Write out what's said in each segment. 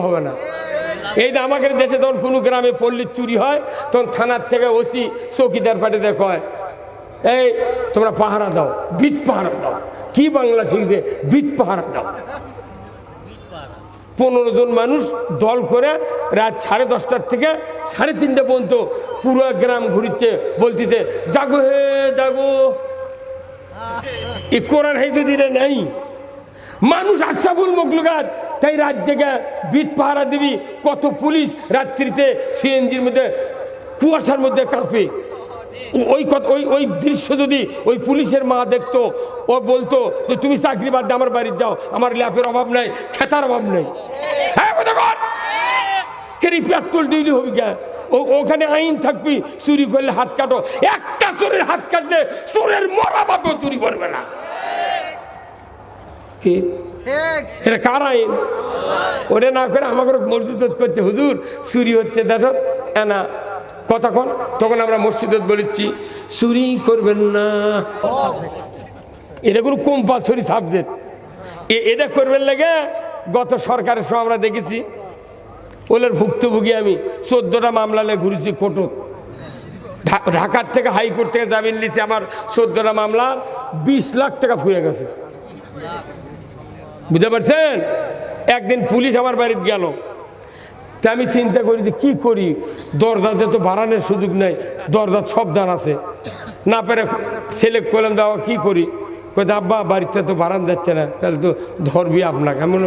হবে না। এই যে আমাদের দেশে তখন কোনো গ্রামে পল্লীর চুরি হয়, তখন থানার থেকে ওসি চৌকিদার পাঠিয়ে দেখ এই, তোমরা পাহারা দাও, বিট পাহারা দাও। কি বাংলা শিখছে? বিট পাহারা দাও। পনেরো জন মানুষ দল করে রাত সাড়ে দশটার থেকে সাড়ে তিনটে পর্যন্ত পুরো গ্রাম ঘুরিচ্ছে, বলতেছে, জাগো হে, জাগো। এ কোরআন হাই যদি রে নেই মানুষ আশাফুল মকলুকাত। তাই রাত জেগে বিট পাহারা দিবি, কত পুলিশ রাত্রিতে সিএনজির মধ্যে, কুয়াশার মধ্যে কাঁপে। ওই কত ওই ওই দৃশ্য যদি ওই পুলিশের মা দেখতো, ও বলতো যে, তুমি চাকরি বাদ দিয়ে আমার বাড়িতে যাও, আমার ল্যাপের অভাব নাই, খেতার অভাব নেই। হ্যাঁ কেরি পেট্রোল ডিউলি হবি কে? ওখানে আইন থাকবি, চুরি করলে হাত কাটো। একটা চোরের হাত কাটলে চোরের মরা বাপও চুরি করবে না। কি এটা কার আইন? ওরে না করে আমাকে মসজিদ করছে হুজুর চুরি হচ্ছে দেশ না কতক্ষণ তখন আমরা মসজিদত বলেছি চুরি করবেন না। এটা কোনো কম্পালসরি সাবজেক্ট এটা করবেন লাগে গত সরকারের সময় আমরা দেখেছি। ওলের ভুক্তভোগী আমি চোদ্দোটা মামলা নিয়ে ঘুরেছি কোর্টত। ঢাকার থেকে হাইকোর্ট থেকে জামিন নিচ্ছে আমার চোদ্দোটা মামলা বিশ লাখ টাকা ফুরে গেছে। বুঝতে পারছেন? একদিন পুলিশ আমার বাড়িতে গেল। তা আমি চিন্তা করি যে কী করি? দরজাতে তো বাড়ানোর সুযোগ নেই, দরজার সব দান আছে। না পেরে ছেলে করলাম দাওয়া কী করি? কোথায় আব্বা, বাড়িতে তো বাড়ান যাচ্ছে না, তাহলে তো ধরবি আপনাকে। এমন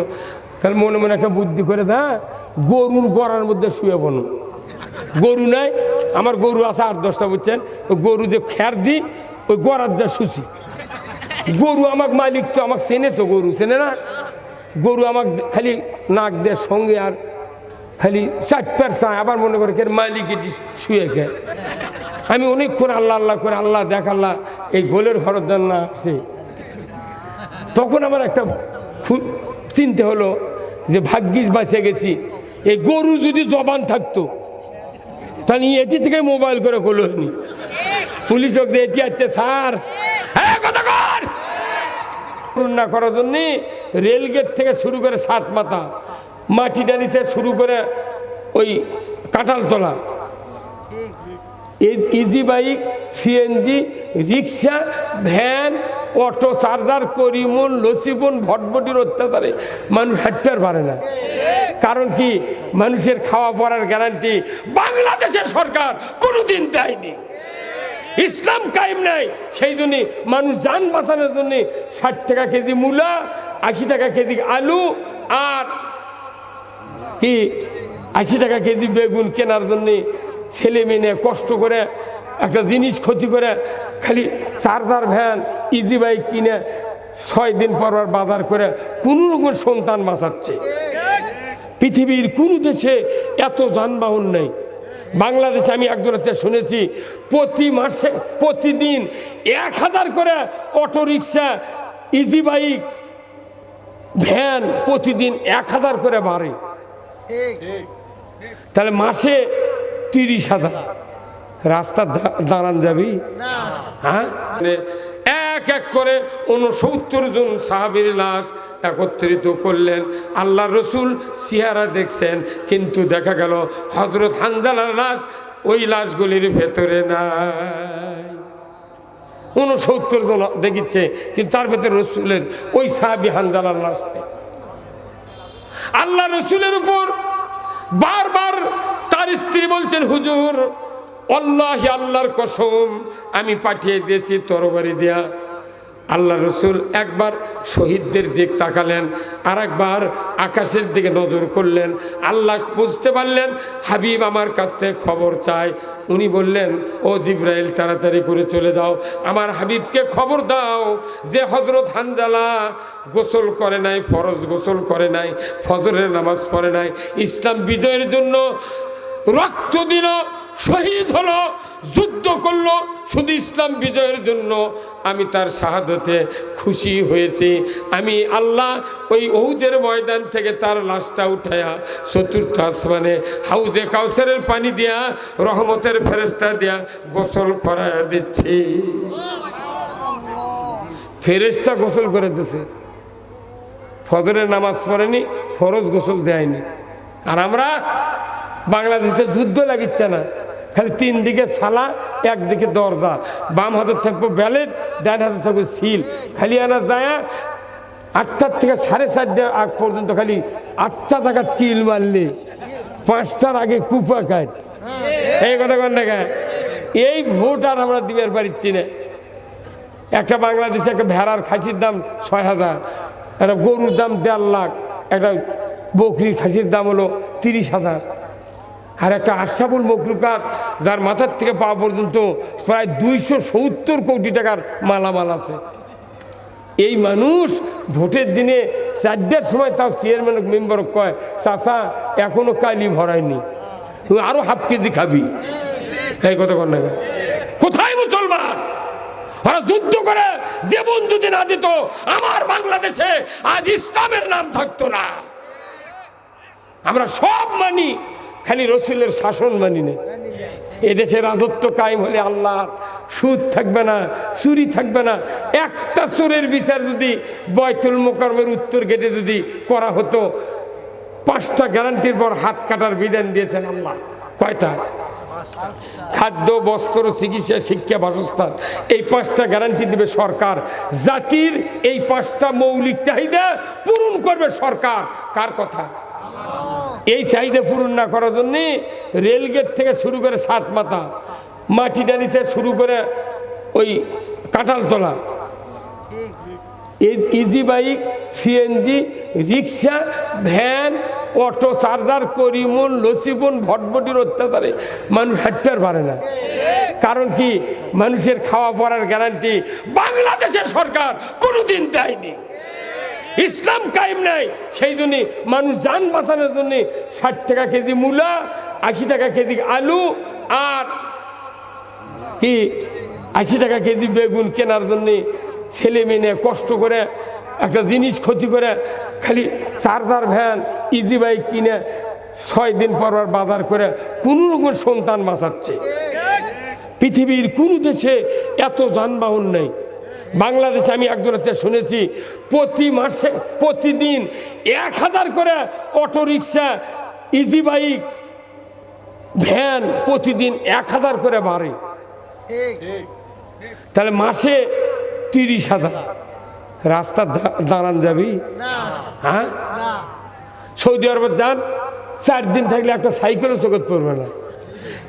তাহলে মনে মনে একটা বুদ্ধি করে দা, গরুর গড়ার মধ্যে শুয়ে বনো গরু নাই, আমার গরু আছে আট দশটা, বুঝছেন? গরু যে খ্যার দিই ওই গড়ার দিয়ে শুছি। গরু আমাক মালিক তো, আমাকে চেনে তো গরু, চেনে না? গরু আমাক খালি নাক দেয় সঙ্গে আর খালি চারটার চায়। আবার মনে করে কেন মালিক এটি শুয়ে খেয়ে আমি অনেকক্ষণ আল্লাহ আল্লাহ করে আল্লাহ দেখ, আল্লাহ এই গোলের ঘরের জন্য আসে তখন আমার একটা চিনতে হলো যে ভাগ্যিস বাঁচে গেছি। এই গরু যদি জবান থাকতো, তাহলে এটি থেকে মোবাইল করে করল নি পুলিশ দিয়ে এটি আছে, স্যার হ্যাঁ কথা কর পূরণ না করার জন্যে রেলগেট থেকে শুরু করে সাত মাথা, মাটি ডালিতে শুরু করে ওই কাঁঠালতলা ইজি বাইক, সিএনজি, রিক্সা, ভ্যান, অটো, চার্জার, করিমন লসিবন ভটভটির অত্যাচারে মানুষ হাঁটতে পারে না। কারণ কি? মানুষের খাওয়া পড়ার গ্যারান্টি বাংলাদেশের সরকার কোনোদিন দেয়নি। ইসলাম কায়েম নাই। সেই জন্যে মানুষ যান বাঁচানোর জন্যে ষাট টাকা কেজি মূলা, আশি টাকা কেজি আলু আর কি আশি টাকা কেজি বেগুন কেনার জন্যে ছেলে মেয়ে কষ্ট করে একটা জিনিস ক্ষতি করে খালি চার্জার ভ্যান ইজি বাইক কিনে ছয় দিন পর বাজার করে কোনো রকম সন্তান বাঁচাচ্ছে। পৃথিবীর কোনো দেশে এত যানবাহন নেই। বাংলাদেশে আমি এক থেকে শুনেছি প্রতি মাসে প্রতিদিন এক হাজার করে অটোরিক্সা ইজি বাইক ভ্যান প্রতিদিন এক হাজার করে বাড়ে। তাহলে মাসে তিরিশ হাজার। রাস্তা দাঁড়ান যাবি? হ্যাঁ? মানে এক এক করে উনসত্তর জন সাহাবির লাশ একত্রিত করলেন। আল্লাহ রসুল সিহারা দেখছেন, কিন্তু দেখা গেল হজরত হানজালার লাশ ওই লাশগুলির ভেতরে নাই। উনসত্তর জন দেখিচ্ছে, কিন্তু তার ভেতরে রসুলের ওই সাহাবি হানজালার লাশ নেই। আল্লাহ রসুলের উপর বারবার তার স্ত্রী বলছেন, হুজুর আল্লাহ আল্লাহর কসম, আমি পাঠিয়ে দিয়েছি তরবারি দেয়া। আল্লাহ রসুল একবার শহীদদের দিক তাকালেন আর একবার আকাশের দিকে নজর করলেন। আল্লাহ বুঝতে পারলেন, হাবিব আমার কাছ থেকে খবর চায়। উনি বললেন, ও জিব্রাইল, তাড়াতাড়ি করে চলে যাও। আমার হাবিবকে খবর দাও যে হজরত হানজালা গোসল করে নাই, ফরজ গোসল করে নাই, ফজরের নামাজ পড়ে নাই। ইসলাম বিজয়ের জন্য রক্ত দিল শহীদ হলো, যুদ্ধ করল, শুধু ইসলাম বিজয়ের জন্য আমি তার শাহাদতে খুশি হয়েছি। আমি আল্লাহ ওই ওহুদের ময়দান থেকে তার লাশটা উঠায়া চতুর্থ আসমানে হাউজে কাউসারের পানি দিয়া, রহমতের ফেরেস্তা দিয়া গোসল করায়া দিচ্ছি। ফেরেস্তা গোসল করে দিছে। ফজরের নামাজ পড়েনি, ফরজ গোসল দেয়নি। আর আমরা বাংলাদেশে যুদ্ধ লাগিচ্ছে না। খালি তিন দিকে সালা একদিকে দরজা। বাম হাতে থাকব ব্যালেট, ডান হাতে থাকব সিল। খালি আনা যায় আটটার থেকে সাড়ে চারটার আগ পর্যন্ত খালি আটটা জায়গাত কিল মারলে, পাঁচটার আগে কুপা কাজ এই কথা কন দেখা এই ভোট আর আমরা দিবার পারিচ্ছি না। একটা বাংলাদেশে একটা ভেড়ার খাসির দাম ছয় হাজার, একটা গরুর দাম দেড় লাখ, একটা বকরির খাসির দাম হলো তিরিশ হাজার। আর একটা আশাবুল মকলুকাত যার মাথার থেকে পা পর্যন্ত প্রায় দুইশো সত্তর কোটি টাকার মালামাল আছে। এই মানুষ ভোটের দিনে চারটার সময় তার চেয়ারম্যান মেম্বার কয় চাষা এখনও কালি ভরায়নি। তুই আরও হাফ কেজি খাবি। এই কথা কর না? কোথায় মুসলমান? যুদ্ধ করে জীবন যদি না দিত, আমার বাংলাদেশে আজ ইসলামের নাম থাকতো না। আমরা সব মানি খালি রসুলের শাসন মানি না। এদেশে রাজত্ব কায়েম হলে আল্লাহর সুদ থাকবে না, চুরি থাকবে না। একটা চোরের বিচার যদি বয়তুল মোকরমের উত্তর গেটে যদি করা হতো, পাঁচটা গ্যারান্টির পর হাত কাটার বিধান দিয়েছেন আল্লাহ। কয়টা? খাদ্য, বস্ত্র, চিকিৎসা, শিক্ষা, বাসস্থান, এই পাঁচটা গ্যারান্টি দিবে সরকার। জাতির এই পাঁচটা মৌলিক চাহিদা পূরণ করবে সরকার। কার কথা? এই চাহিদা পূরণ না করার জন্যে রেলগেট থেকে শুরু করে সাত মাথা, মাটি ডালিতে শুরু করে ওই কাঁঠালতলা ইজি বাইক সিএনজি রিক্সা, ভ্যান, অটো, চার্জার, করিমন, লসিবন, ভটভটির অত্যাচারে মানুষ হাঁটতে পারে না। কারণ কি? মানুষের খাওয়া পড়ার গ্যারান্টি বাংলাদেশের সরকার কোনোদিন দেয়নি। ইসলাম কায়েম নাই। সেই জন্যে মানুষ যান বাঁচানোর জন্যে ষাট টাকা কেজি মূলা, আশি টাকা কেজি আলু আর কি আশি টাকা কেজি বেগুন কেনার জন্যে ছেলে মেয়ে কষ্ট করে একটা জিনিস ক্ষতি করে খালি চার্জার ভ্যান ইজি বাইক কিনে ছয় দিন পর বাজার করে কোনো রকম সন্তান বাঁচাচ্ছে। পৃথিবীর কোনো দেশে এত যানবাহন নেই। বাংলাদেশে আমি একজনের শুনেছি প্রতি মাসে প্রতিদিন এক হাজার করে অটো রিক্সা ইজি বাইক ভ্যান প্রতিদিন এক হাজার করে বাড়ে। তাহলে মাসে তিরিশ হাজার। রাস্তা দাঁড়ান যাবি? হ্যাঁ? সৌদি আরব যান চার দিন থাকলে একটা সাইকেলও চোখত পড়বে না।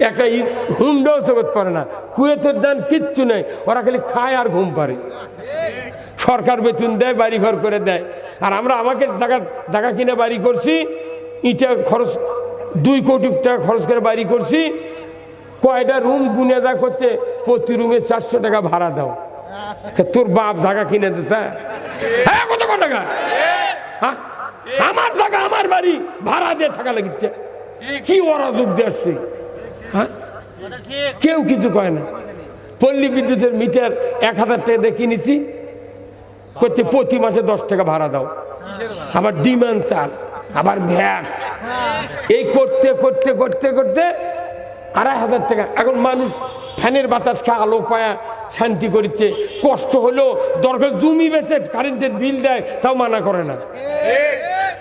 একটা ই- হুন্ডাও চোখত পড়ে না। কুয়েতের যান কিচ্ছু নেই ওরা খালি খায় আর ঘুম পারে সরকার বেতন দেয় বাড়ি ঘর করে দেয়। আর আমরা আমাকে জায়গা জায়গা কিনে বাড়ি করছি ইটা খরচ দুই কোটি টাকা খরচ করে বাড়ি করছি কয়টা রুম গুনে যা করছে প্রতি রুমে চারশো টাকা ভাড়া দাও। তোর বাপ জায়গা কিনে দিছে? হ্যাঁ কত কত টাকা? হ্যাঁ? আমার জায়গা আমার বাড়ি ভাড়া দিয়ে থাকা লাগিচ্ছে। কি ওরা যোগ দিয়ে আসছে হ্যাঁ কেউ কিছু কয় না। পল্লী বিদ্যুতের মিটার এক হাজার টাকা দিয়ে কিনেছি। করতে প্রতি মাসে দশ টাকা ভাড়া দাও। আবার ডিমান্ড চার্জ আবার ভ্যাট। এই করতে করতে করতে করতে আড়াই হাজার টাকা। এখন মানুষ ফ্যানের বাতাস খেয়ে আলো পায়া শান্তি করছে কষ্ট হলেও দরকার জমি বেচে কারেন্টের বিল দেয় তাও মানা করে না।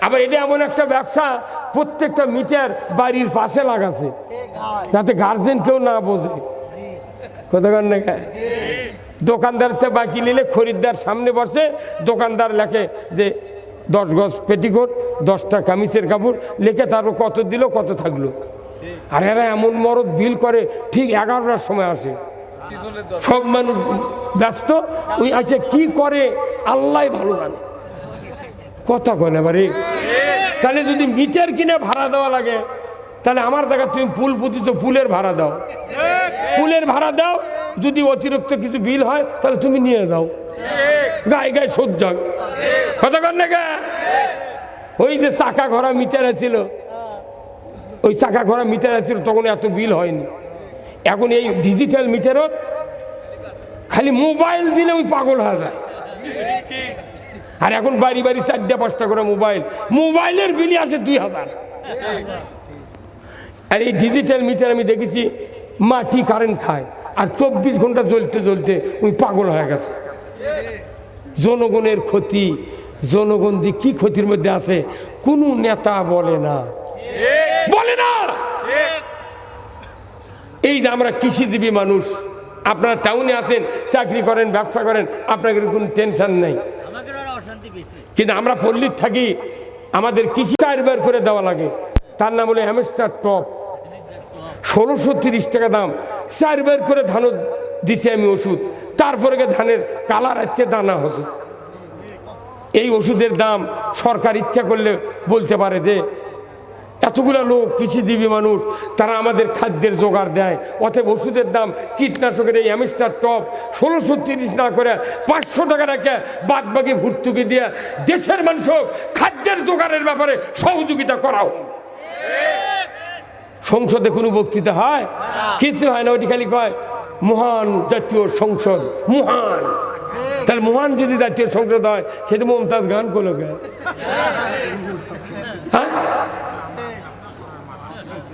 আবার এটা এমন একটা ব্যবসা, প্রত্যেকটা মিটার বাড়ির পাশে লাগাছে। যাতে গার্জেন কেউ না বোঝে। না দোকানদার থেকে বাকি নিলে খরিদ্দার সামনে বসে, দোকানদার লেখে যে, দশ গজ পেটিকোট, দশটা কামিজের কাপড়, লিখে তারপর কত দিল, কত থাকল। আর এরা এমন মরদ বিল করে, ঠিক এগারোটার সময় আসে। সব মানুষ ব্যস্ত। ওই আছে কি করে? আল্লাহ ভালো জানে। কথা কয় না এবারে তাহলে যদি মিটার কিনে ভাড়া দেওয়া লাগে, তাহলে আমার জায়গায় তুমি পুল তো পুলের ভাড়া দাও। পুলের ভাড়া দাও, যদি অতিরিক্ত কিছু বিল হয়, তাহলে তুমি নিয়ে যাও। গায়ে গায়ে সহ্য কথা কর না? ওই যে চাকা ঘোরা মিটার ছিল ওই চাকা ঘোরা মিটার ছিল তখন এত বিল হয়নি। এখন এই ডিজিটাল মিটারত খালি মোবাইল দিলে ওই পাগল হয়ে যায়। আর এখন বাড়ি বাড়ি চারটা, পাঁচটা করে মোবাইল। মোবাইলের বিল আছে দুই হাজার। আর এই ডিজিটাল মিটার আমি দেখেছি, মাটি কারেন্ট খায়। আর চব্বিশ ঘণ্টা জ্বলতে জ্বলতে ওই পাগল হয়ে গেছে। জনগণের ক্ষতি, জনগণ দিয়ে কি ক্ষতির মধ্যে আছে, কোনো নেতা বলে না। বলে না! এই যে আমরা কৃষিজীবী মানুষ, আপনারা টাউনে আছেন, চাকরি করেন, ব্যবসা করেন আপনাকে কোনো টেনশন নেই। কিন্তু আমরা পল্লীর থাকি, আমাদের কৃষি চারবার করে দেওয়া লাগে। তার নাম হলো হ্যামস্টার টপ। ষোলোশো তিরিশ টাকা দাম। চারবার করে ধানও দিছি আমি ওষুধ। তারপরে ধানের কালার হচ্ছে দানা হচ্ছে। এই ওষুধের দাম সরকার ইচ্ছা করলে বলতে পারে যে এতগুলো লোক কৃষিজীবী মানুষ, তারা আমাদের খাদ্যের জোগাড় দেয়। অতএব ওষুধের দাম কীটনাশকের এই অ্যামিস্টার টপ ষোলোশো তিরিশ না করে পাঁচশো টাকা রেখে বাদ বাকি ভর্তুকি দিয়ে দেশের মানুষ খাদ্যের জোগাড়ের ব্যাপারে সহযোগিতা করা হোক। সংসদে কোনো বক্তৃতা হয়? কিছু হয় না, ওইটি খালি কয়, মহান জাতীয় সংসদ, মহান। তাহলে মহান যদি জাতীয় সংসদ হয়, সেটা মমতাজ গান করল হ্যাঁ?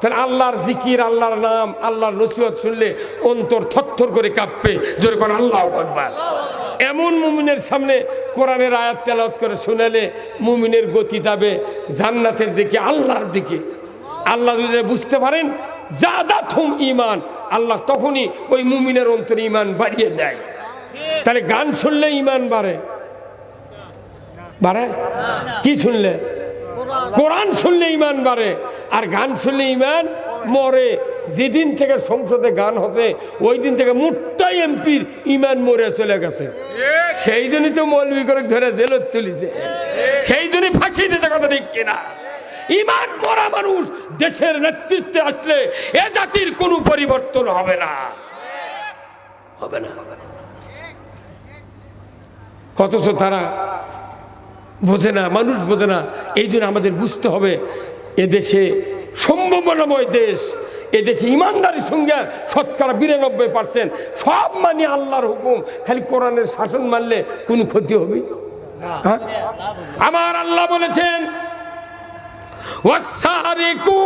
তাহলে আল্লাহর জিকির, আল্লাহর নাম, আল্লাহর নসিহত শুনলে অন্তর থরথর করে কাঁপবে। জোরে কোন, আল্লাহ আকবার। এমন মুমিনের সামনে কোরআনের আয়াত তেলাওয়াত করে শুনালে মুমিনের গতি যাবে জান্নাতের দিকে, আল্লাহর দিকে। আল্লাহ যদি বুঝতে পারেন জাদা থুম ইমান আল্লাহ তখনই ওই মুমিনের অন্তরে ইমান বাড়িয়ে দেয়। তাহলে গান শুনলে ইমান বাড়ে। বাড়ে? কি শুনলে? কোরআন শুনলে ইমান বাড়ে। আর গান শুনলে ইমান মরে। যেদিন থেকে সংসদে গান হতে, ওই দিন থেকে মুট্টাই এমপির ইমান মরে চলে গেছে। সেই জন্যই তো মৌলবী করে ধরে জেলত তুলিছে। সেই জন্যই ফাঁসি দিতে কথা ঠিক কিনা। ইমান মরা মানুষ দেশের নেতৃত্বে আসলে এ জাতির কোনো পরিবর্তন হবে না। হবে না। অথচ তারা বোঝে না, মানুষ বোঝে না, এই জন্য আমাদের বুঝতে হবে এদেশে সম্ভাবনাময় দেশ, এদেশে ইমানদারির সঙ্গে শতকরা বিরানব্বই পার্সেন্ট সব মানে আল্লাহর হুকুম। খালি কোরআনের শাসন মানলে কোনো ক্ষতি হবে? হ্যাঁ? আমার আল্লাহ বলেছেন ওয়াসারিকু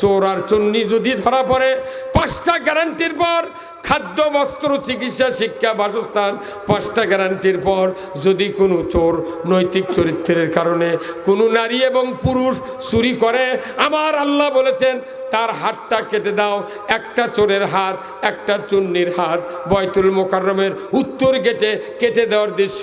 চোর আর চন্নি যদি ধরা পড়ে, পাঁচটা গ্যারান্টির পর খাদ্য, বস্ত্র, চিকিৎসা, শিক্ষা, বাসস্থান, পাঁচটা গ্যারান্টির পর যদি কোনো চোর নৈতিক চরিত্রের কারণে কোনো নারী এবং পুরুষ চুরি করে, আমার আল্লাহ বলেছেন, তার হাতটা কেটে দাও, একটা চোরের হাত, একটা চুন্নির হাত। বয়তুল মোকাররমের উত্তর গেটে কেটে দেওয়ার দৃশ্য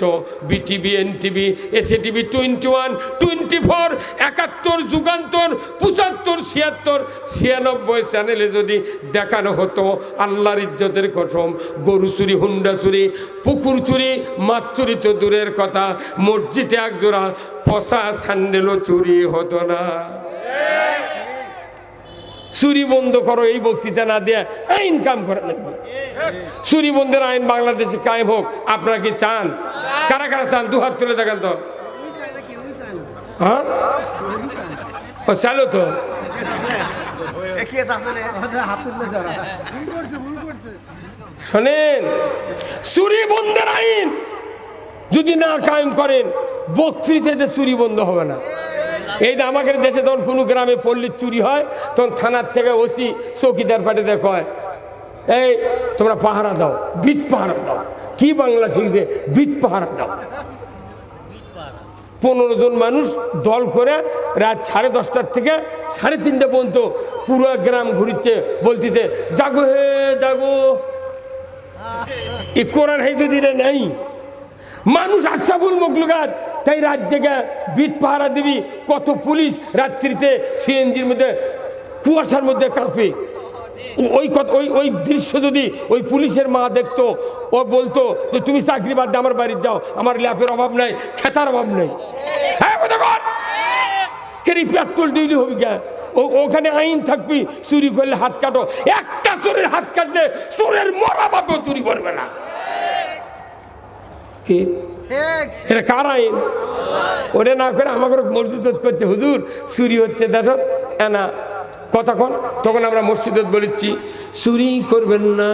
BTV NTV SA TV twenty one twenty four একাত্তর, যুগান্তর, পঁচাত্তর, ছিয়াত্তর, ছিয়ানব্বই চ্যানেলে যদি দেখানো হতো, আল্লাহর ইজ্জতের কসম গরু চুরি হুন্ডা চুরি পুকুর চুরি মাছ চুরি তো দূরের কথা। মসজিদে একজোড়া পশা স্যান্ডেলও চুরি হতো না। চুরি বন্ধ করো এই বক্তৃতা না দিয়ে আইন কাম করে লাগবে। চুরি বন্ধের আইন বাংলাদেশে কায়েম হোক আপনারা কি চান? কারা কারা চান? দু হাত তুলে দেখেন তো। হ্যাঁ? ও চালো তো। শোনেন, চুরি বন্ধের আইন। যদি না কায়েম করেন বক্তৃতাতে চুরি বন্ধ হবে না। এই যে আমাদের দেশে তখন কোনো গ্রামে পল্লীর চুরি হয়, তখন থানার থেকে ওসি চৌকিদার পাটে কয়, এই, তোমরা পাহারা দাও বিট পাহারা দাও। কি বাংলা শিখছে? বিট পাহারা দাও। পনেরো জন মানুষ দল করে রাত সাড়ে দশটার থেকে সাড়ে তিনটে পর্যন্ত পুরো গ্রাম ঘুরিচ্ছে বলতেছে, জাগো হে, জাগো। এ কোরআন হাই যদি রে নেই। মানুষ আশাফুল মকলুকাত তাই রাত জেগে বিট পাহারা দিবি, কত পুলিশ রাত্রিতে সিএনজির মধ্যে, কুয়াশার মধ্যে কাঁপে। ওই ওই ওই দৃশ্য যদি ওই পুলিশের মা দেখতো, ও বলতো যে, তুমি চাকরি বাদ দিয়ে আমার বাড়িতে যাও, আমার ল্যাপের অভাব নাই, খেতার অভাব নেই। হ্যাঁ কর পেট্রোল ডিউলি হবি কে ও ওখানে আইন থাকবি চুরি করলে হাত কাটো। একটা চোরের হাত কাটলে চোরের মরা বাপও চুরি করবে না। কি? এটা কার আইন? ওরে না করে আমাকে মসজিদ করছে হুজুর চুরি হচ্ছে দেখো। এনা কতক্ষণ তখন আমরা মসজিদত চুরি করবেন না।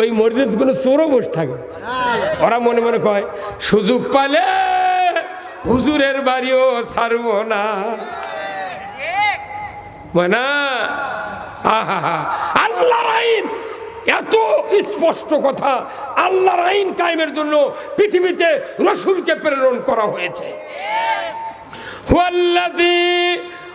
ওই মসজিদ কোনো চোরও বসে থাকে। ওরা মনে মনে কয় সুযোগ পালে হুজুরের বাড়িও ছাড়ব না। না আইন, এত স্পষ্ট কথা। জন্য পৃথিবীতে রসুলকে প্রেরণ করা হয়েছে।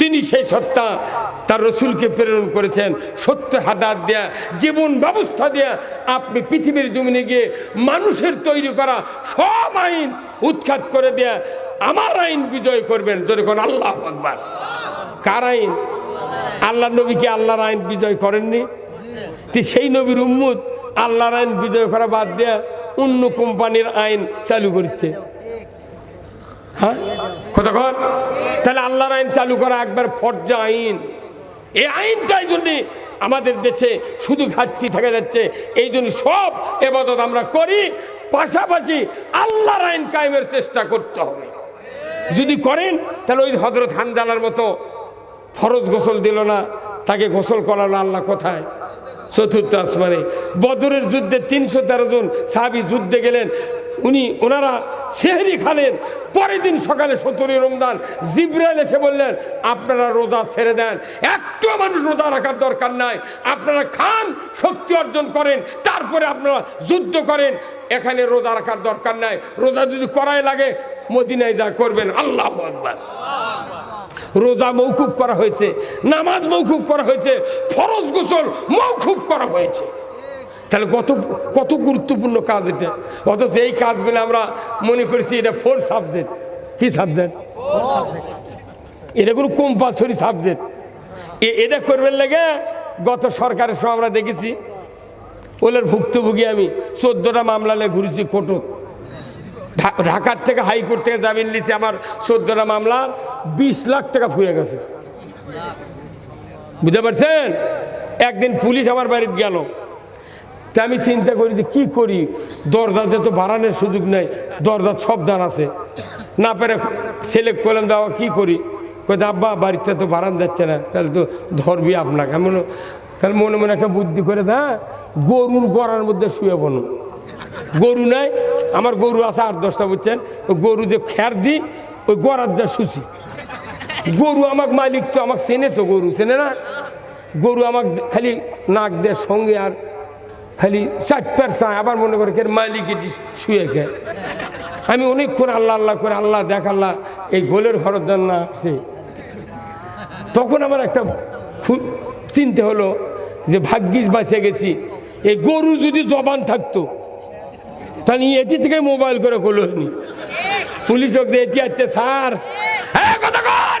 তিনি সেই সত্তা তার রসুলকে প্রেরণ করেছেন। সত্য হাদাত দেয়া, জীবন ব্যবস্থা দেয়া, আপনি পৃথিবীর জমিনে গিয়ে মানুষের তৈরি করা সব আইন উৎখাত করে দেয়া। আমার আইন বিজয় করবেন যখন আল্লাহ আকবার। কার আইন? আল্লাহ নবীকে আল্লাহর আইন বিজয় করেননি? তো সেই নবীর উম্মুদ আল্লাহর আইন বিজয় করা বাদ দেয়া অন্য কোম্পানির আইন চালু করছে। হ্যাঁ? কতক্ষণ? তাহলে আল্লাহর আইন চালু করা একবার ফর্জা আইন। এই আইনটাই জন্যে আমাদের দেশে শুধু ঘাটতি থাকা যাচ্ছে, এই জন্য সব এবাদত আমরা করি, পাশাপাশি আল্লাহর আইন কায়েমের চেষ্টা করতে হবে। যদি করেন, তাহলে ওই হজরত হানজালার মতো ফরজ গোসল দিল না, তাকে গোসল করালো আল্লাহ কোথায়? চতুর্থ আসমানে। বদরের যুদ্ধে তিনশো তেরো জন সাহাবি যুদ্ধে গেলেন উনি ওনারা সেহরি খালেন। পরের দিন সকালে সতেরোই রমদান জিব্রাইল এসে বললেন, আপনারা রোজা ছেড়ে দেন। একটু মানুষ রোজা রাখার দরকার নাই। আপনারা খান, শক্তি অর্জন করেন, তারপরে আপনারা যুদ্ধ করেন। এখানে রোজা রাখার দরকার নাই। রোজা যদি করাই লাগে, মদিনায় যা করবেন। আল্লাহ আকবার। রোজা মৌকুব করা হয়েছে, নামাজ মৌকুব করা হয়েছে, ফরজ গোসল মৌকুব করা হয়েছে। তাহলে কত কত গুরুত্বপূর্ণ কাজ এটা? অথচ এই কাজগুলো আমরা মনে করেছি এটা ফোর সাবজেক্ট কি সাবজেক্ট এটা কোনো কম্পালসরি সাবজেক্ট এটা করবেন লাগে গত সরকারের সময় আমরা দেখেছি। ওলের ভুক্তভোগী আমি, চোদ্দোটা মামলা নিয়ে ঘুরেছি ঢা- ঢাকার থেকে হাইকোর্ট থেকে জামিন নিয়েছি আমার চোদ্দটা মামলা, বিশ লাখ টাকা ফুরে গেছে। বুঝতে পারছেন? একদিন পুলিশ আমার বাড়িতে গেল। তা আমি চিন্তা করি যে কী করি? দরজাতে তো বাড়ানোর সুযোগ নেই। দরজার সব দান আছে। না পেরে ছেলে করলাম দাও কী করি? কয়ে আব্বা, বাড়িতে তো বাড়ান যাচ্ছে না। তাহলে তো ধরবি আপনাকে। এমন তাহলে মনে মনে একটা বুদ্ধি করে দা, গরুর গড়ার মধ্যে শুয়ে বনো গরু নাই, আমার গরু আছে আট দশটা, বুঝছেন? ওই গরু যে খ্যার দিই ওই গড়ার দিয়ে শুচি গরু আমাকে মালিক তো, আমাকে চেনে তো গরু, চেনে না? গরু আমাকে খালি নাক দিয়ে সঙ্গে আর খালি চারটার চায়, আবার মনে করে কে মালিক এটি শুয়ে কে? আমি অনেকক্ষণ আল্লাহ আল্লাহ করে আল্লাহ দেখ, আল্লাহ, এই গোলের হরত দেন না আসে তখন আমার একটা খু- চিন্তা হলো যে ভাগ্যিস বাঁচে গেছি। এই গরু যদি জবান থাকতো, তাহলে এটি থেকে মোবাইল করে করল পুলিশ দিয়ে এটি আছে স্যার কথা কর!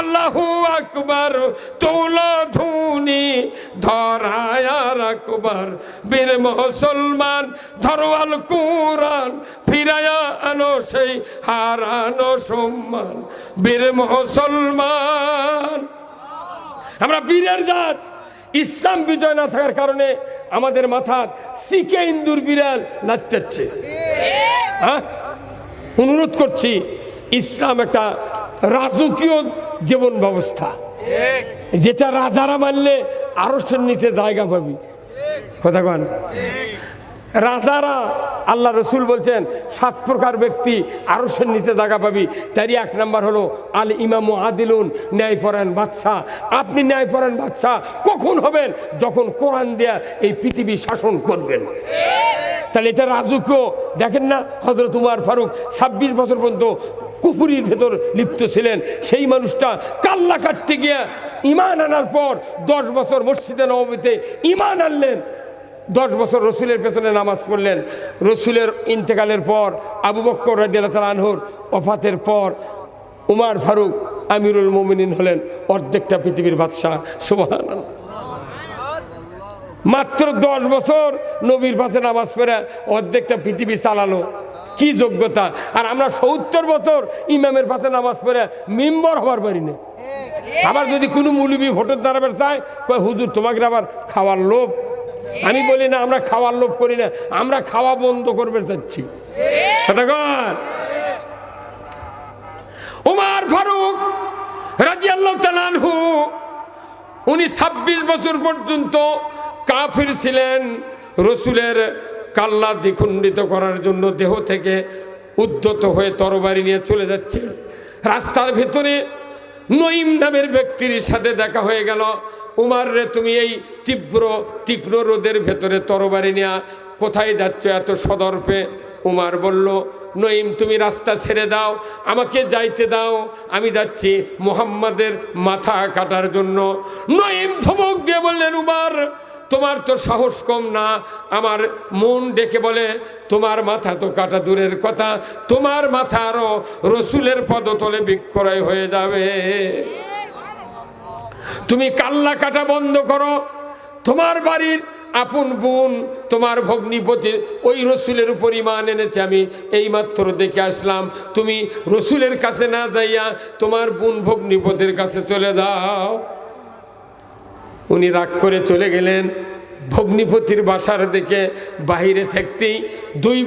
আল্লাহু আকবার তোলা ধুনি ধরায়ার আকবার বীর মুসলমান ধরো আল কোরআন ফিরায়া আনো সেই হারানো সম্মান। বীর মুসলমান, আমরা বীরের জাত। ইসলাম বিজয় না থাকার কারণে আমাদের মাথার সিকে ইন্দুর বিড়াল নাচতেছে। হ্যাঁ? অনুরোধ করছি, ইসলাম একটা রাজকীয় জীবন ব্যবস্থা। যেটা রাজারা মানলে আরসের নিচে জায়গা পাবি। কথা কন। রাজারা আল্লাহ রসুল বলছেন, সাত প্রকার ব্যক্তি আরসের নিচে জায়গা পাবি। তারই এক নাম্বার হলো, আল ইমাম আদিলুন ন্যায়পরায়ণ বাদশাহ। আপনি ন্যায়পরায়ণ বাদশাহ, কখন হবেন? যখন কোরআন দেয়া এই পৃথিবী শাসন করবেন। তাহলে এটা রাজকীয়। দেখেন না হজরত উমার ফারুক ছাব্বিশ বছর পর্যন্ত কুপুরির ভেতর লিপ্ত ছিলেন। সেই মানুষটা কাল্লা কাটতে গিয়ে ইমান আনার পর দশ বছর মসজিদে নবমীতে ইমান আনলেন। দশ বছর রসুলের পেছনে নামাজ পড়লেন। রসুলের ইন্তেকালের পর আবু বক্কর রাজিয়াল আনহুর অফাতের পর উমার ফারুক আমিরুল মোমিনিন হলেন অর্ধেকটা পৃথিবীর বাদশাহ। সুবহান মাত্র দশ বছর নবীর পাশে নামাজ পড়ে অর্ধেকটা পৃথিবী চালালো। কি যোগ্যতা? আর আমরা সত্তর বছর ইমামের পাশে নামাজ পড়ে মিম্বর হবার পারি না। আবার যদি কোনো মুলিবি ভোটের দাঁড়াবে চায়, কয়, হুজুর, তোমাকে আবার খাওয়ার লোভ? আমি বলি, না, আমরা খাওয়ার লোভ করি না, আমরা খাওয়া বন্ধ করবে চাচ্ছি। উমার ফারুক উনি ছাব্বিশ বছর পর্যন্ত কাফির ছিলেন, রসুলের কাল্লা দ্বিখণ্ডিত করার জন্য দেহ থেকে উদ্যত হয়ে তরবারি নিয়ে চলে যাচ্ছেন রাস্তার ভেতরে নঈম নামের ব্যক্তির সাথে দেখা হয়ে গেল। উমার রে, তুমি এই তীব্র, তীক্ষ্ণ রোদের ভেতরে তরবারি নেয়া কোথায় যাচ্ছ এত সদর্পে? উমার বলল, নঈম, তুমি রাস্তা ছেড়ে দাও, আমাকে যাইতে দাও, আমি যাচ্ছি মুহাম্মাদের মাথা কাটার জন্য। নঈম ধমক দিয়ে বললেন, উমার তোমার তো সাহস কম না। আমার মন ডেকে বলে, তোমার মাথা তো কাটা দূরের কথা। তোমার মাথা আরও রসুলের পদতলে বিক্রয় হয়ে যাবে। তুমি কাল্লা কাটা বন্ধ করো। তোমার বাড়ির আপন বোন, তোমার ভগ্নিপতির ওই রসুলের উপর ইমান এনেছে। আমি এইমাত্র দেখে আসলাম, তুমি রসুলের কাছে না যাইয়া তোমার বোন ভগ্নিপতির কাছে চলে যাও। উনি রাগ করে চলে গেলেন। ভগ্নিপতির বাসার দিকে বাহিরে থাকতেই দুই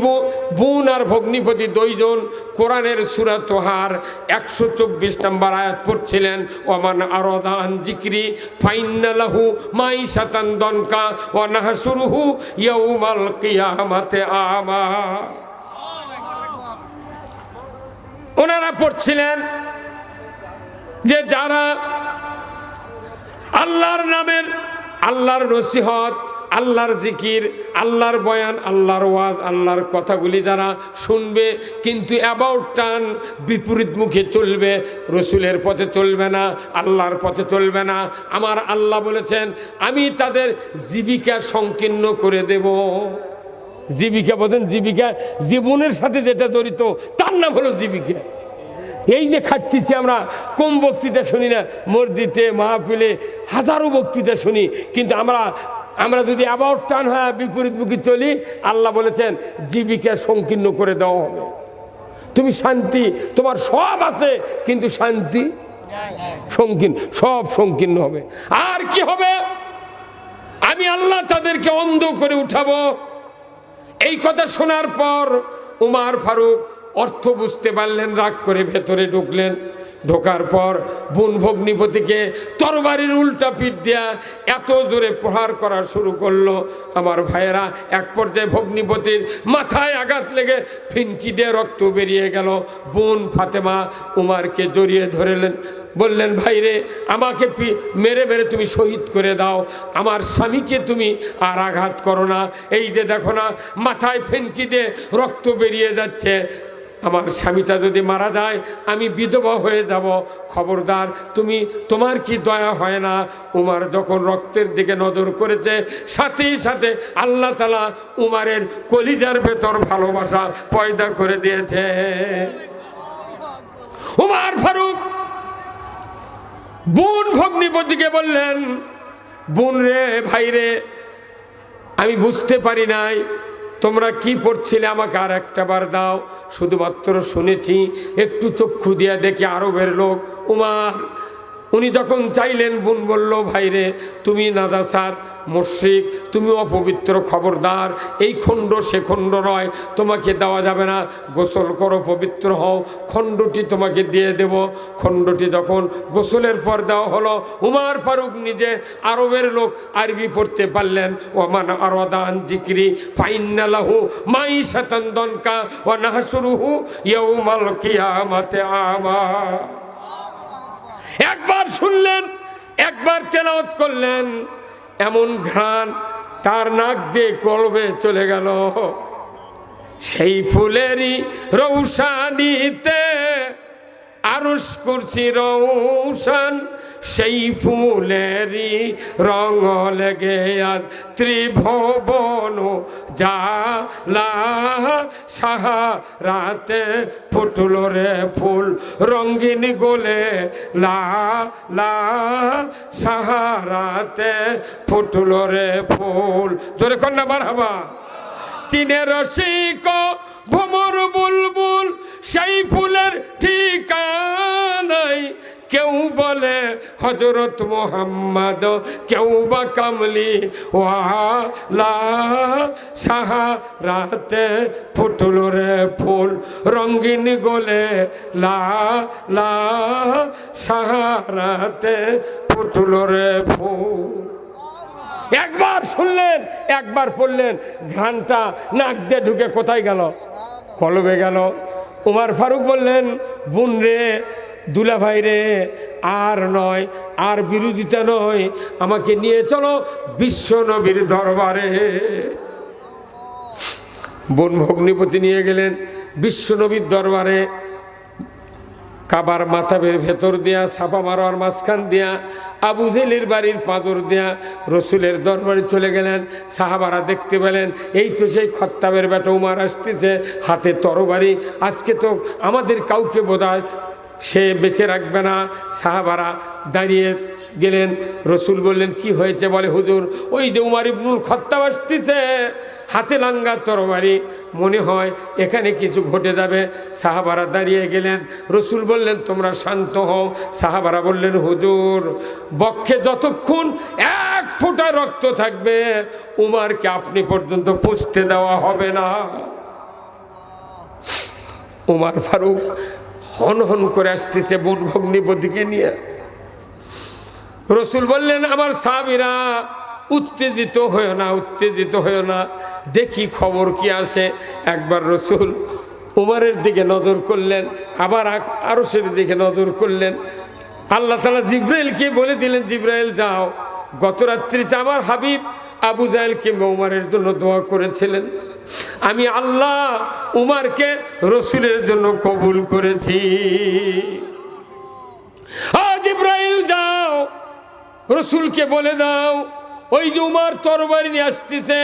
বোন আর ভগ্নিপতি দুইজন কোরআনের সুরা তোহার একশো চব্বিশ নম্বর আয়াত পড়ছিলেন, ওমান আরদান জিক্রি ফাইনালাহু মাই সাতান দনকা ও নাহাসুরুহু ইয়াউমাল কিয়ামাতে আমা। ওনারা পড়ছিলেন যে যারা আল্লাহর নামের, আল্লাহর নসিহত, আল্লাহর জিকির, আল্লাহর বয়ান, আল্লাহর ওয়াজ, আল্লাহর কথাগুলি যারা শুনবে, কিন্তু অ্যাবাউট টান বিপরীত মুখে চলবে, রসুলের পথে চলবে না, আল্লাহর পথে চলবে না। আমার আল্লাহ বলেছেন, আমি তাদের জীবিকা সংকীর্ণ করে দেব। জীবিকা বলেন জীবিকা, জীবনের সাথে যেটা জড়িত, তার নাম হলো জীবিকা। এই যে খাটতেছি আমরা, কম বক্তৃতা শুনি না, মসজিদে, মাহফিলে হাজারো বক্তৃতা শুনি, কিন্তু আমরা আমরা যদি আবার টান হয় বিপরীতমুখী চলি, আল্লাহ বলেছেন, জীবিকা সংকীর্ণ করে দেওয়া হবে। তুমি শান্তি, তোমার সব আছে, কিন্তু শান্তি সংকীর্ণ, সব সংকীর্ণ হবে। আর কি হবে? আমি আল্লাহ তাদেরকে অন্ধ করে উঠাবো। এই কথা শোনার পর উমার ফারুক অর্থ বুঝতে পারলেন, রাগ করে ভেতরে ঢুকলেন। ঢোকার পর বোন ভগ্নিপতিকে তরবারির উল্টা পিঠ দেয়া এত জোরে প্রহার করা শুরু করল। আমার ভাইয়েরা, এক পর্যায়ে ভগ্নিপতির মাথায় আঘাত লেগে ফিনকি দিয়ে রক্ত বেরিয়ে গেল। বোন ফাতেমা উমারকে জড়িয়ে ধরেলেন। বললেন, ভাইরে, আমাকে মেরে মেরে তুমি শহীদ করে দাও। আমার স্বামীকে তুমি আর আঘাত করো না। এই যে দেখো না, মাথায় ফেনকি দিয়ে রক্ত বেরিয়ে যাচ্ছে। আমার স্বামীটা যদি মারা যায়, আমি বিধবা হয়ে যাব। খবরদার, তুমি, তোমার কি দয়া হয় না? উমার যখন রক্তের দিকে নজর করেছে, সাথেই সাথে আল্লাহ তালা উমারের কলিজার ভেতর ভালোবাসা পয়দা করে দিয়েছে। উমার ফারুক বোন ভগ্নিপতিকে বললেন, বোন রে, ভাই রে, আমি বুঝতে পারি নাই তোমরা কি পড়ছিলে আমাকে আর একটা বার দাও। শুধুমাত্র শুনেছি, একটু চক্ষু দিয়া দেখি আরবের লোক। উমার উনি যখন চাইলেন, বোন বলল, ভাইরে, তুমি নাদাসাদ মুশ্রিক, তুমি অপবিত্র খবরদার, এই খণ্ড সে খণ্ড নয়, তোমাকে দেওয়া যাবে না, গোসল করো, পবিত্র হও, খণ্ডটি তোমাকে দিয়ে দেব। খণ্ডটি যখন গোসলের পর দেওয়া হলো, উমার ফারুক নিজে আরবের লোক আরবি পড়তে পারলেন ও ওমান আরদান জিক্রি ফাইনালাহু মাই শতন্দনকা ও নাহসুরুহু ইয়াউমাল কিয়ামাতে আমা একবার শুনলেন, একবার তেলাওত করলেন, এমন ঘ্রাণ তার নাক দিয়ে কলবে চলে গেল। সেই ফুলেরই রৌসানিতে আরস করছি রৌসান সেই ফুলেরই রঙ লেগে আজ ত্রিভুবন জালা সাহারাতে ফুটল রে ফুল রঙ্গিন গোলে লা লা সাহারাতে ফুটল রে ফুল। জোরে কন্যা মারহাবা। চীনের রসিক ভ্রমর বুলবুল, সেই ফুলের ঠিকানাই কেউ বলে হজরত মোহাম্মদ, কেউ বা কামলি, ওয়ালা সাহারাতে ফুটল রে ফুল, রঙ্গিন গোলে লা লা সাহারাতে ফুটল রে ফুল। একবার শুনলেন, একবার পড়লেন ঘ্রানটা নাক দিয়ে ঢুকে কোথায় গেল? কলবে গেল। উমার ফারুক বললেন, বোন রে দুলা ভাই রে আর নয়, আর বিরোধিতা নয়, আমাকে নিয়ে চলো বিশ্ব নবীর দরবারে। বোন ভগ্নিপতি নিয়ে গেলেন বিশ্ব নবীর দরবারে। কাবার মাথাবের ভেতর দিয়া, ছাপা মারার মাঝখান দিয়া, আবু জেলির বাড়ির পাদর দিয়া রসুলের দরবারে চলে গেলেন। সাহাবারা দেখতে পেলেন, এই তো সেই খত্তাবের বেটা উমার আসতেছে, হাতে তরবারি। আজকে তো আমাদের কাউকে বোধহয় সে বেঁচে রাখবে না। সাহাবারা দাঁড়িয়ে গেলেন, রসুল বললেন, কি হয়েছে? বলে, হুজুর, ওই যে উমার ইবনুল খত্তাব আসতেছে, হাতে লাঙ্গা তরবারি, মনে হয় এখানে কিছু ঘটে যাবে। সাহাবারা দাঁড়িয়ে গেলেন, রসুল বললেন, তোমরা শান্ত হও। সাহাবারা বললেন, হুজুর, বক্ষে যতক্ষণ এক ফোঁটা রক্ত থাকবে, উমারকে আপনি পর্যন্ত পুষতে দেওয়া হবে না। উমার ফারুক হন হন করে আসতেছে বোন ভগ্নিপতিকে নিয়ে। রসুল বললেন, আমার সাবিরা উত্তেজিত হয়েও না, উত্তেজিত হয়েও না। দেখি খবর কি আসে। একবার রসুল উমারের দিকে নজর করলেন, আবার আরসের দিকে নজর করলেন। আল্লাহ তালা জিব্রাইলকে বলে দিলেন, জিব্রাইল, যাও। গত রাত্রিতে আমার হাবিব আবু জাহেল কিংবা উমারের জন্য দোয়া করেছিলেন। আমি আল্লাহ উমারকে রসুলের জন্য কবুল করেছি। আজ ইব্রাহিম যাও। রসুলকে বলে দাও, ওই যে উমার তরবারি নিয়ে আসতেছে,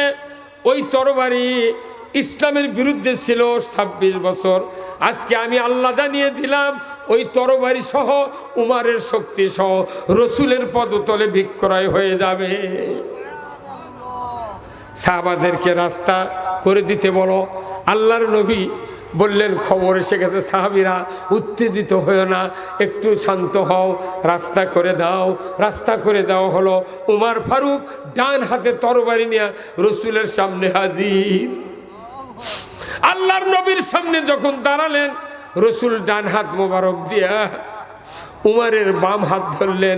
ওই তরবারি ইসলামের বিরুদ্ধে ছিল ছাব্বিশ বছর। আজকে আমি আল্লাহ জানিয়ে দিলাম, ওই তরবারি সহ, উমারের শক্তি সহ, রসুলের পদতলে বিক্রয় হয়ে যাবে। সাহাবাদেরকে রাস্তা করে দিতে বলো। আল্লাহর নবী বললেন, খবর এসে গেছে, সাহাবিরা উত্তেজিত হয়েও না, একটু শান্ত হও, রাস্তা করে দাও। রাস্তা করে দেওয়া হলো। উমার ফারুক ডান হাতে তরবারি নিয়ে রসুলের সামনে হাজির। আল্লাহর নবীর সামনে যখন দাঁড়ালেন, রসুল ডান হাত মোবারক দিয়া উমারের বাম হাত ধরলেন,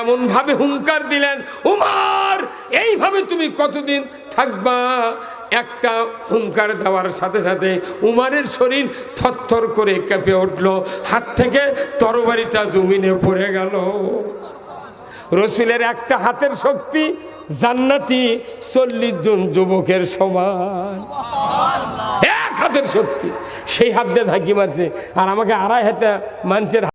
এমনভাবে হুঙ্কার দিলেন, উমার, এইভাবে তুমি কতদিন থাকবা? একটা হুঙ্কার দেওয়ার সাথে সাথে উমারের শরীর থরথর করে কেঁপে উঠল। হাত থেকে তরবারিটা জমিনে পড়ে গেল। রসুলের একটা হাতের শক্তি জান্নাতি চল্লিশ জন যুবকের সমান। এক হাতের শক্তি। সেই হাত দিয়ে ধাকি মারছে। আর আমাকে আড়াই হাতে মানুষের